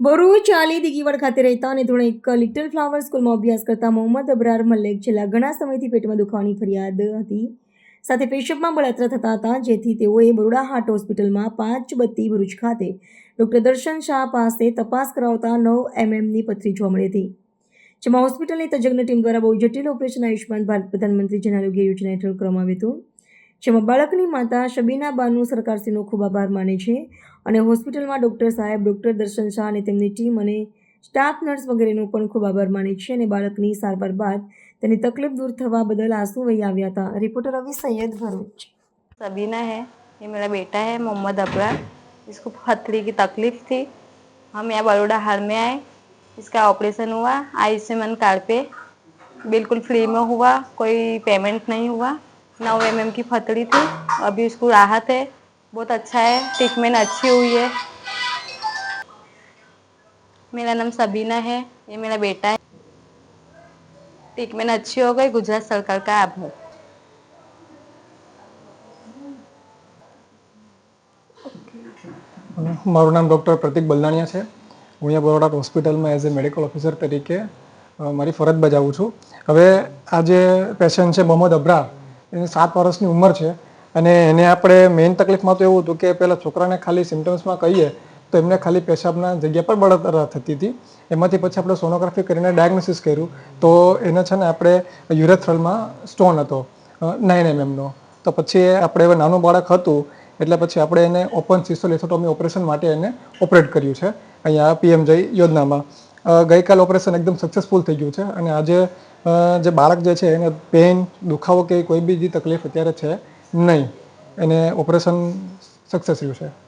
ભરૂચ, આલી, દિગીવાડ ખાતે રહેતા અને ધોરણ એક લિટલ ફ્લાવર સ્કૂલમાં અભ્યાસ કરતા મોહમ્મદ અબરાર મલેક છેલ્લા ઘણા સમયથી પેટમાં દુખાવાની ફરિયાદ હતી. સાથે પેશાબમાં બળતરા થતા હતા, જેથી તેઓએ બરોડા હાર્ટ હોસ્પિટલમાં પાંચ બત્તી ભરૂચ ખાતે ડૉક્ટર દર્શન શાહ પાસે તપાસ કરાવતા નવ એમએમની પથરી જોવા મળી હતી. જેમાં હોસ્પિટલની તજજ્ઞ ટીમ દ્વારા બહુ જટિલ ઓપરેશન આયુષ્યમાન ભારત પ્રધાનમંત્રી જન આરોગ્ય યોજના હેઠળ કરવામાં આવ્યું હતું. જેમાં બાળકની માતા શબીના બાનુ સરકારશ્રીનો ખૂબ આભાર માને છે અને હોસ્પિટલમાં ડૉક્ટર સાહેબ ડૉક્ટર દર્શન શાહ અને તેમની ટીમ અને સ્ટાફ નર્સ વગેરેનો પણ ખૂબ આભાર માને છે અને બાળકની સારવાર બાદ તેની તકલીફ દૂર થવા બદલ આંસુ વહી આવ્યા હતા રિપોર્ટર રવિ સૈયદ ભરૂચ सबीना है ये मेरा बेटा है मोहम्मद अबरार इसको पथरी की तकलीफ थी हम यहाँ बड़ोड़ा हाल में आए इसका ऑपरेशन हुआ आयुष्मान कार्ड पे बिल्कुल फ्री में हुआ कोई पेमेंट नहीं हुआ नौ एम एम की पथरी थी अभी उसको राहत है बहुत अच्छा है ट्रीटमेंट अच्छी हुई है मेरा नाम सबीना है ये मेरा बेटा है ट्रीटमेंट अच्छी हो गई गुजरात सरकार का आभार મારું નામ ડૉક્ટર પ્રતિક બલદાણિયા છે હું અહીંયા બરોડા હોસ્પિટલમાં એઝ એ મેડિકલ ઓફિસર તરીકે અ, મારી ફરજ બજાવું છું હવે આ જે પેશન્ટ છે મોહમ્મદ અબરાર એની સાત વર્ષની ઉંમર છે અને એને આપણે મેઇન તકલીફમાં તો એવું હતું કે પહેલાં છોકરાને ખાલી સિમ્ટમ્સમાં કહીએ તો એમને ખાલી પેશાબના જગ્યા પર બળતરા થતી હતી. એમાંથી પછી આપણે સોનોગ્રાફી કરીને ડાયગ્નોસિસ કર્યું તો એને છે ને આપણે યુરેથ્રલમાં સ્ટોન હતો નાઇન એમએમનો તો પછી આપણે હવે નાનું બાળક હતું એટલે પછી આપણે એને ઓપન સિસ્ટોલેથોટોમી ઓપરેશન માટે એને ઓપરેટ કર્યું છે અહીંયા પીએમજય યોજનામાં. ગઈકાલ ઓપરેશન એકદમ સક્સેસફુલ થઈ ગયું છે અને આજે જે બાળક જે છે, એને પેઇન દુખાવો કે કોઈ બીજી તકલીફ અત્યારે છે નહીં. એને ઓપરેશન સક્સેસ રહ્યું છે.